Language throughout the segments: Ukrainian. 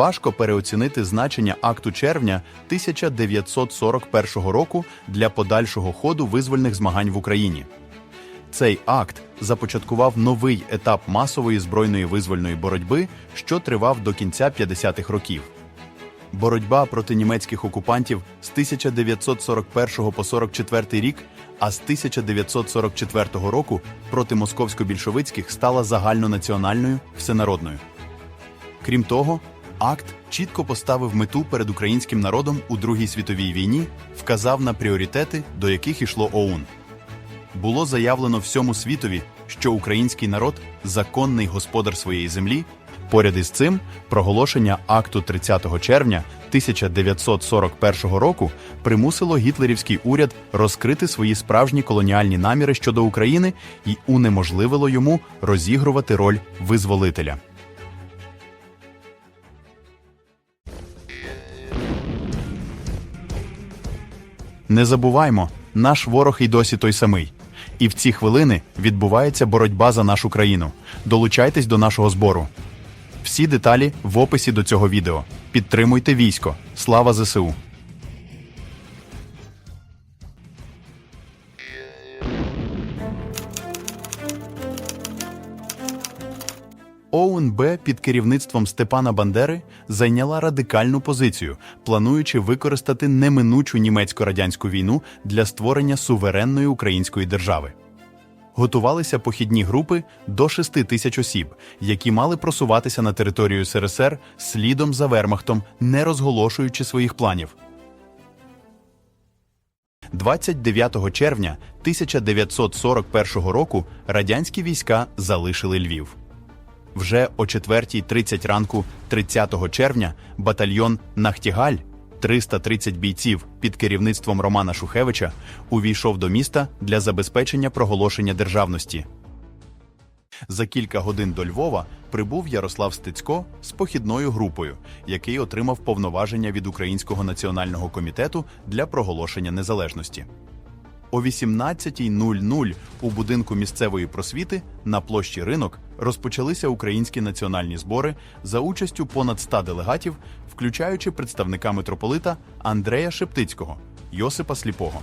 важко переоцінити значення акту червня 1941 року для подальшого ходу визвольних змагань в Україні. Цей акт започаткував новий етап масової збройної визвольної боротьби, що тривав до кінця 50-х років. Боротьба проти німецьких окупантів з 1941 по 44 рік, а з 1944 року проти московсько-більшовицьких стала загальнонаціональною всенародною. Крім того, акт чітко поставив мету перед українським народом у Другій світовій війні, вказав на пріоритети, до яких йшло ОУН. Було заявлено всьому світові, що український народ законний господар своєї землі. Поряд із цим проголошення акту 30 червня 1941 року примусило гітлерівський уряд розкрити свої справжні колоніальні наміри щодо України і унеможливило йому розігрувати роль визволителя. Не забуваймо, наш ворог і досі той самий. І в ці хвилини відбувається боротьба за нашу країну. Долучайтесь до нашого збору. Всі деталі в описі до цього відео. Підтримуйте військо. Слава ЗСУ! ОУНБ під керівництвом Степана Бандери зайняла радикальну позицію, плануючи використати неминучу німецько-радянську війну для створення суверенної української держави. Готувалися похідні групи до 6 тисяч осіб, які мали просуватися на територію СРСР слідом за Вермахтом, не розголошуючи своїх планів. 29 червня 1941 року радянські війська залишили Львів. Вже о 4.30 ранку 30 червня батальйон Нахтігаль 330 бійців під керівництвом Романа Шухевича увійшов до міста для забезпечення проголошення державності. За кілька годин до Львова прибув Ярослав Стецько з похідною групою, який отримав повноваження від Українського національного комітету для проголошення незалежності. О 18.00 у будинку місцевої просвіти на площі ринок розпочалися українські національні збори за участю понад 100 делегатів, включаючи представника митрополита Андрея Шептицького, Йосипа Сліпого.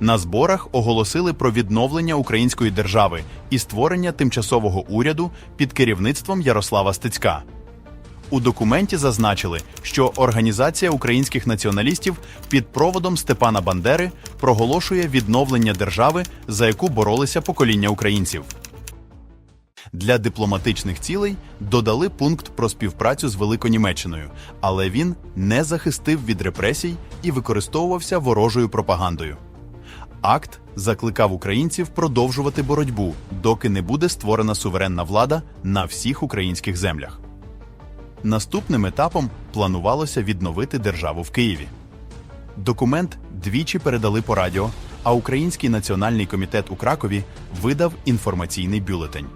На зборах оголосили про відновлення української держави і створення тимчасового уряду під керівництвом Ярослава Стецька. У документі зазначили, що Організація українських націоналістів під проводом Степана Бандери проголошує відновлення держави, за яку боролися покоління українців. Для дипломатичних цілей додали пункт про співпрацю з Великонімеччиною, але він не захистив від репресій і використовувався ворожою пропагандою. Акт закликав українців продовжувати боротьбу, доки не буде створена суверенна влада на всіх українських землях. Наступним етапом планувалося відновити державу в Києві. Документ двічі передали по радіо, а Український національний комітет у Кракові видав інформаційний бюлетень.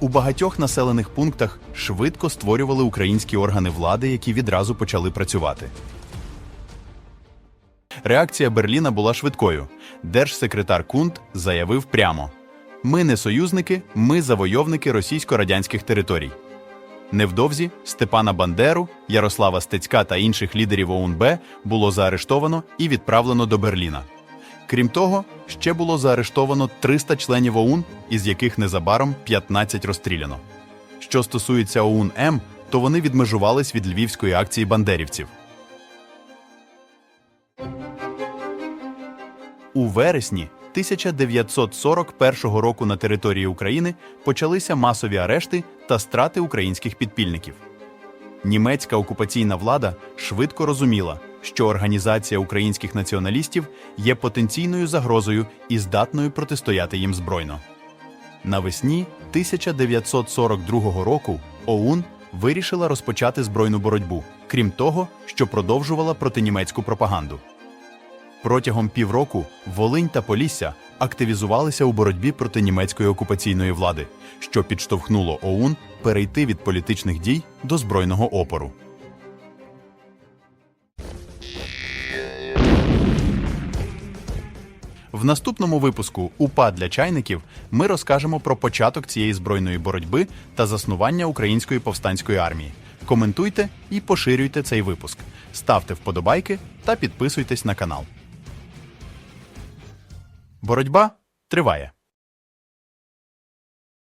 У багатьох населених пунктах швидко створювали українські органи влади, які відразу почали працювати. Реакція Берліна була швидкою. Держсекретар Кунт заявив прямо: Ми не союзники, ми завойовники російсько-радянських територій. Невдовзі Степана Бандеру, Ярослава Стецька та інших лідерів ОУНБ було заарештовано і відправлено до Берліна. Крім того, ще було заарештовано 300 членів ОУН, із яких незабаром 15 розстріляно. Що стосується ОУН М, то вони відмежувались від львівської акції бандерівців. У вересні 1941 року на території України почалися масові арешти та страти українських підпільників. Німецька окупаційна влада швидко розуміла, що організація українських націоналістів є потенційною загрозою і здатною протистояти їм збройно. Навесні 1942 року ОУН вирішила розпочати збройну боротьбу, крім того, що продовжувала протинімецьку пропаганду. Протягом півроку Волинь та Полісся активізувалися у боротьбі проти німецької окупаційної влади, що підштовхнуло ОУН перейти від політичних дій до збройного опору. В наступному випуску УПА для чайників ми розкажемо про початок цієї збройної боротьби та заснування української повстанської армії. Коментуйте і поширюйте цей випуск, ставте вподобайки та підписуйтесь на канал. Боротьба триває.